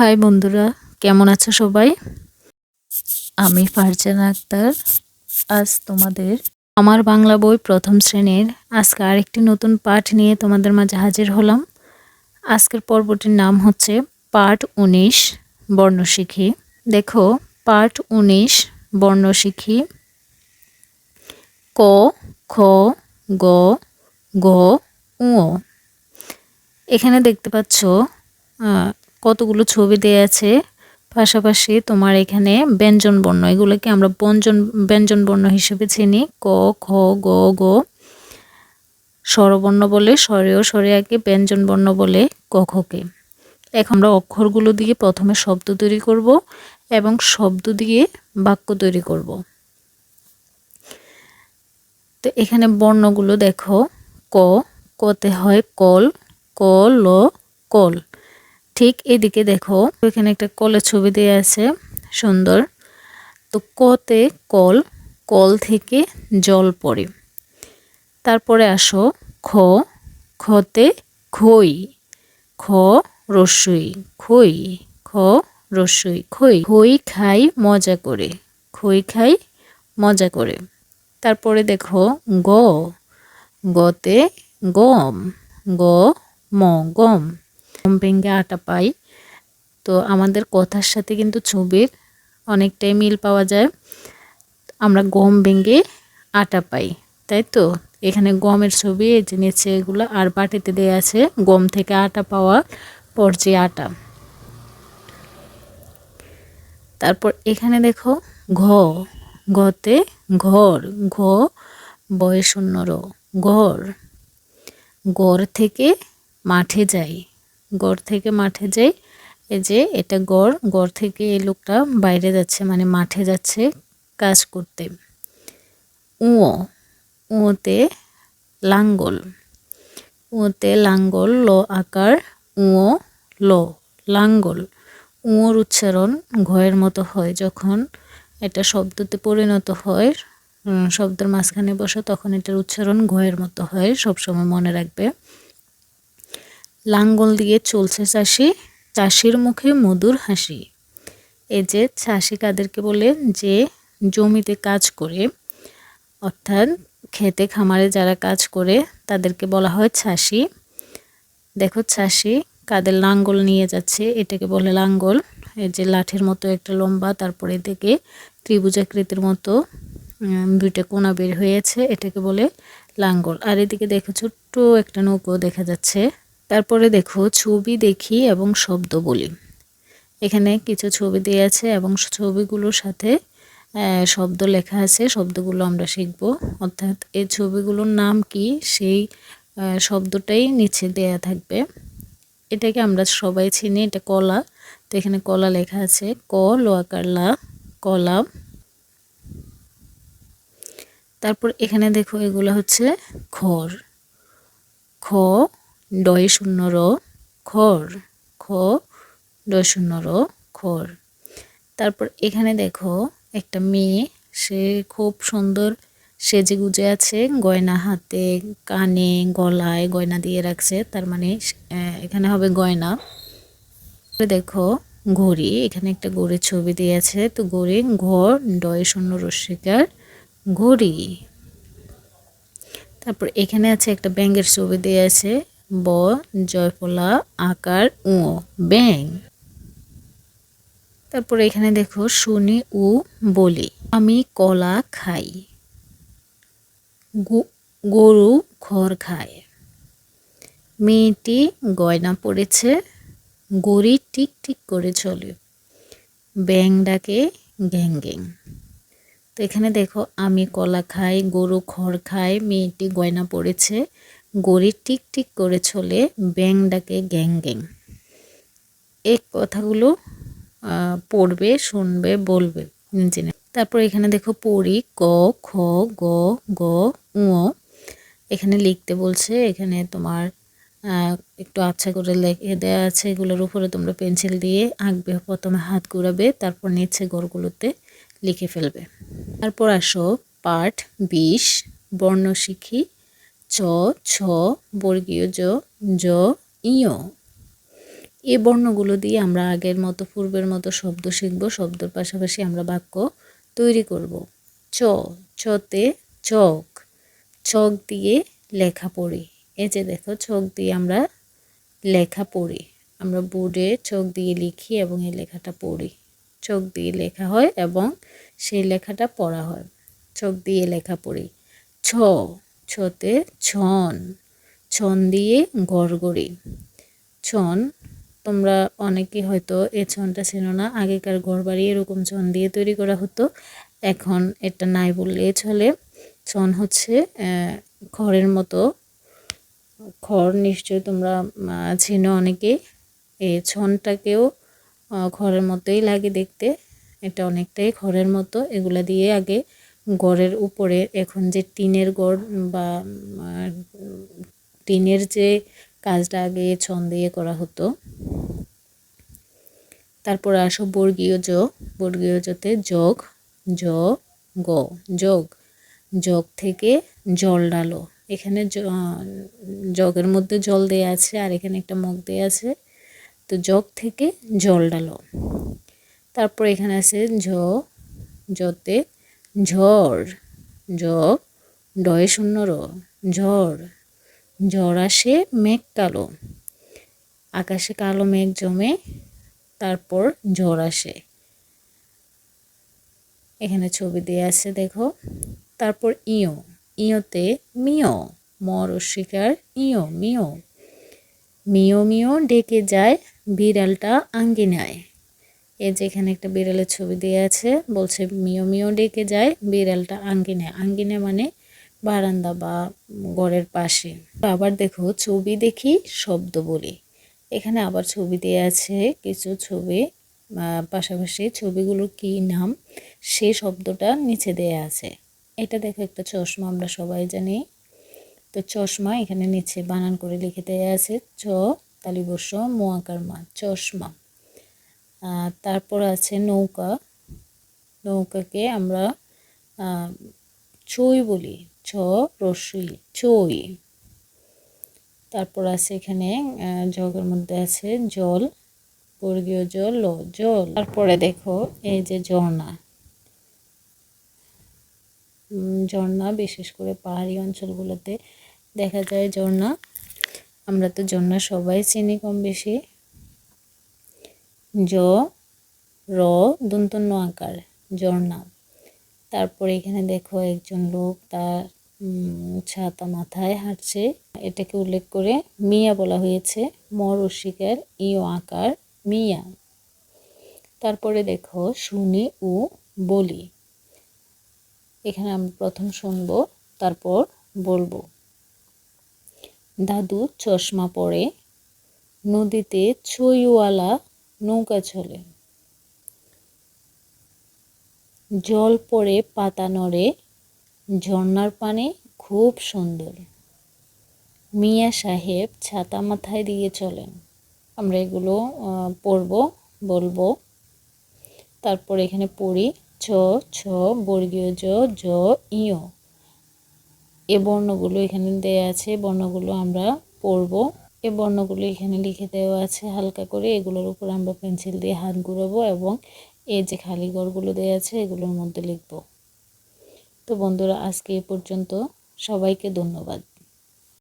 High বন্ধুরা, কেমন আছো সবাই? আমি ফারজানা আক্তার। আজ তোমাদের আমার বাংলা বই প্রথম শ্রেণির আজকে আরেকটি নতুন পাঠ নিয়ে তোমাদের মাঝে হাজির হলাম। আজকের পর্বটির নাম হচ্ছে পাঠ উনিশ, বর্ণশিখী। দেখো, পাঠ উনিশ, বর্ণশিখী। ক, খ, গ গ উ এখানে দেখতে পাচ্ছ কতগুলো ছবি দেয়া আছে, পাশাপাশি তোমার এখানে ব্যঞ্জন বর্ণ, এগুলোকে আমরা ব্যঞ্জন ব্যঞ্জন বর্ণ হিসেবে চিনি। ক, খ, গ গ। স্বরবর্ণ বলে স্বরেও স্বরিয়াকে ব্যঞ্জন বর্ণ বলে ক খকে এখন আমরা অক্ষরগুলো দিয়ে প্রথমে শব্দ তৈরি করব এবং শব্দ দিয়ে বাক্য তৈরি করব। তো এখানে বর্ণগুলো দেখো, ক, কতে হয় কল, ক, ল, কল। ঠিক এদিকে দেখো, এখানে একটা কলের ছবি দেওয়া আছে, সুন্দর। তো কতে কল কল থেকে জল পড়ে। তারপরে আসো, খ, খতে খই, খ, রসুই, খই, খ, রসুই, খই। খই খাই মজা করে, খই খাই মজা করে। তারপরে দেখো, গ, গতে গম, গ, ম, গম। ভেঙে আটা পাই। তো আমাদের কথার সাথে কিন্তু ছবির অনেকটাই মিল পাওয়া যায়। আমরা গম ভেঙে আটা পাই, তাই তো? এখানে গমের ছবি, এই যে নিচে এগুলো, আর বাটিতে দেওয়া আছে গম থেকে আটা পাওয়া পর যে আটা। তারপর এখানে দেখো ঘ, ঘতে ঘর, ঘ বয়শূন্য র ঘর গড় থেকে মাঠে যাই। গড় থেকে মাঠে যাই। এই যে এটা গড় গড় থেকে এই লোকটা বাইরে যাচ্ছে মানে মাঠে যাচ্ছে কাজ করতে। উঁয়ো উঁতে লাঙ্গল উঁতে লাঙ্গল, ল আকার উঁ ল, লাঙ্গল। উঁয়োর উচ্চারণ ঘয়ের মতো হয়, যখন এটা শব্দতে পরিণত হয় শব্দের মাঝখানে বসে, তখন এটার উচ্চারণ ঘয়ের মতো হয়, সবসময় মনে রাখবে। লাঙ্গল দিয়ে চলছে চাষি, চাষির মুখে মধুর হাসি। এই যে চাষি কাদেরকে বলে যে জমিতে কাজ করে, অর্থাৎ খেতে খামারে যারা কাজ করে, তাদেরকে বলা হয় চাষি। দেখো চাষি কাদের লাঙ্গল নিয়ে যাচ্ছে, এটাকে বলে লাঙ্গল। এই যে লাঠির মতো একটা লম্বা, তারপরে থেকে ত্রিভুজাকৃতির মতো দুইটা কোনা বের হয়েছে, এটাকে বলে লাঙ্গল। আর এদিকে দেখো ছোট্ট একটা নৌকো দেখা যাচ্ছে। তারপরে দেখো ছবি দেখি এবং শব্দ বলি। এখানে কিছু ছবি দেওয়া আছে এবং ছবিগুলোর সাথে শব্দ লেখা আছে, শব্দগুলো আমরা শিখব। অর্থাৎ এই ছবিগুলোর নাম কি? সেই শব্দটাই নিচে দেয়া থাকবে। এটাকে আমরা সবাই চিনি, এটা কলা। তো এখানে কলা লেখা আছে, ক, লোয়াকার লা, কলা। তারপর এখানে দেখো এগুলো হচ্ছে খড়। খ ডয় শূন্য র খর, খ ডয় শূন্য র খর। তারপর এখানে দেখো একটা মেয়ে, সে খুব সুন্দর সেজে গুজে আছে, গয়না হাতে, কানে, গলায় গয়না দিয়ে রাখছে, তার মানে এখানে হবে গয়না। দেখো ঘড়ি, এখানে একটা গড়ির ছবি দিয়েছে তো ঘড়ি, ঘর ডয় শূন্য রস্মিকার ঘড়ি। তারপর এখানে আছে একটা ব্যাঙ্গের ছবি দিয়ে আছে ব, জয়ফলা, আকার উ ব্যাং তারপরে এখানে দেখো শুনি উ বলি। আমি কলা খাই। গরু খড় খায়। মেয়েটি গয়না পড়েছে গড়ি টিক টিক করে চলে। ব্যাং ডাকে গ্যাং গ্যাং। তো এখানে দেখো, আমি কলা খাই, গরু খড় খাই মেয়েটি গয়না পড়েছে গড়ি টিক টিক করে চলে ব্যাং ডাকে গ্যাং গ্যাং। এই কথাগুলো পড়বে, শুনবে, বলবে জেনে তারপর এখানে দেখো পড়ি, ক, খ, গ গ উ এখানে লিখতে বলছে, এখানে তোমার একটু আচ্ছা করে লেখে দেওয়া আছে, এগুলোর উপরে তোমরা পেন্সিল দিয়ে আঁকবে, প্রথমে হাত ঘুরাবে, তারপর নিচে গড়গুলোতে লিখে ফেলবে। তারপর আসো, পাঠ বিশ বর্ণ শিখি চ, ছ, বর্গীয় জ জ ইয় এ বর্ণগুলো দিয়ে আমরা আগের মতো, পূর্বের মতো শব্দ শিখব, শব্দের পাশাপাশি আমরা বাক্য তৈরি করব। চ চতে চক চক দিয়ে লেখা পড়ি। এই যে দেখো চক দিয়ে আমরা লেখা পড়ি। আমরা বোর্ডে চোখ দিয়ে লিখি এবং এই লেখাটা পড়ি। চোখ দিয়ে লেখা হয় এবং সেই লেখাটা পড়া হয়। চোখ দিয়ে লেখা পড়ি। ছ ছতে ছন। ছন দিয়ে গড়গড়ি। ছন, তোমরা অনেকে হয়তো এ ছনটা ছিল না। আগেকার ঘর বাড়ি এরকম ছন দিয়ে তৈরি করা হতো। এখন এটা নাই বললে চলে। ছন হচ্ছে খড়ের মতো। খড় নিশ্চয়ই তোমরা চিনো অনেকে এই ছনটাকেও খড়ের মতোই লাগে দেখতে। এটা অনেকটাই খড়ের মতো। এগুলা দিয়ে আগে গড়ের উপরে এখন যে টিনের গড় বা টিনের যে কাজটা আগে ছন দিয়ে করা হতো, তারপরে আসো বর্গীয় জ, বর্গীয় জতে যোগ, জ, গ, যোগ যোগ থেকে জল ডালো এখানে জগের মধ্যে জল দেয়া আছে আর এখানে একটা মগ দেয়া আছে। তো জগ থেকে জল ডালো তারপর এখানে আছে ঝ, জতে ঝড় জ ডয়ে শূন্য র, ঝড় ঝড় আসে মেঘ কালো। আকাশে কালো মেঘ জমে তারপর ঝড় আসে। এখানে ছবি দিয়ে আছে, দেখো। তারপর ইয়, ইয়তে মিয়, মর অস্বীকার ইয়, মিয়। মিয় মিয় ডেকে যায় বিড়ালটা আঙ্গিনায়। এ যেখানে একটা বিড়ালের ছবি দেওয়া আছে, বলছে মিও মিও ডেকে যায়, বিড়ালটা আঙ্গিনে আঙ্গিনে মানে বারান্দা বা ঘরের পাশে। আবার দেখো ছবি দেখি, শব্দ বলি। এখানে আবার ছবি দেওয়া আছে, কিছু ছবি পাশাপাশি ছবিগুলো কি নাম, সে শব্দটা নিচে দেয়া আছে। এটা দেখো একটা চশমা, আমরা সবাই জানি। তো চশমা এখানে নিচে বানান করে লিখে দেওয়া আছে, চ তালিবর্ষ মোয়াকার মা চশমা। তারপর আছে নৌকা। নৌকাকে আমরা চই বলি, ছ রসই চই তারপর আছে এখানে জগের মধ্যে আছে জল, বর্গীয় জল, ল, জল। তারপরে দেখো, এই যে ঝর্ণা। ঝর্ণা, বিশেষ করে পাহাড়ি অঞ্চলগুলোতে দেখা যায় ঝর্ণা। আমরা তো ঝর্ণা সবাই চিনি কম বেশি। জ, র, দন্তন্য আকার ঝর্ণা তারপরে এখানে দেখো একজন লোক তার ছাতা মাথায় হাঁটছে। এটাকে উল্লেখ করে মিয়া বলা হয়েছে। মর অস্বীকার ইও আকার, মিয়া। তারপরে দেখো শুনি ও বলি। এখানে আমরা প্রথম শুনব, তারপর বলব। দাদু চশমা পরে নদীতে ছইওয়ালা নৌকা চলে। জল পড়ে পাতা নড়ে ঝর্নার পানি খুব সুন্দর। মিয়া সাহেব ছাতা মাথায় দিয়ে চলেন। আমরা এগুলো পড়ব, বলব। তারপর এখানে পড়ি, ছ ছ, বর্গীয় জ জ, ইয়। এ বর্ণগুলো এখানে দেয়া আছে, বর্ণগুলো আমরা পড়ব। এ বর্ণগুলো এখানে লিখে দেওয়া আছে। হালকা করে এগুলোর উপর আমরা পেন্সিল দিয়ে হাত ঘুরাবো এবং এই যে খালি ঘরগুলো দেওয়া আছে, এগুলোর মধ্যে লিখব। তো বন্ধুরা, আজকে এ পর্যন্ত। সবাইকে ধন্যবাদ।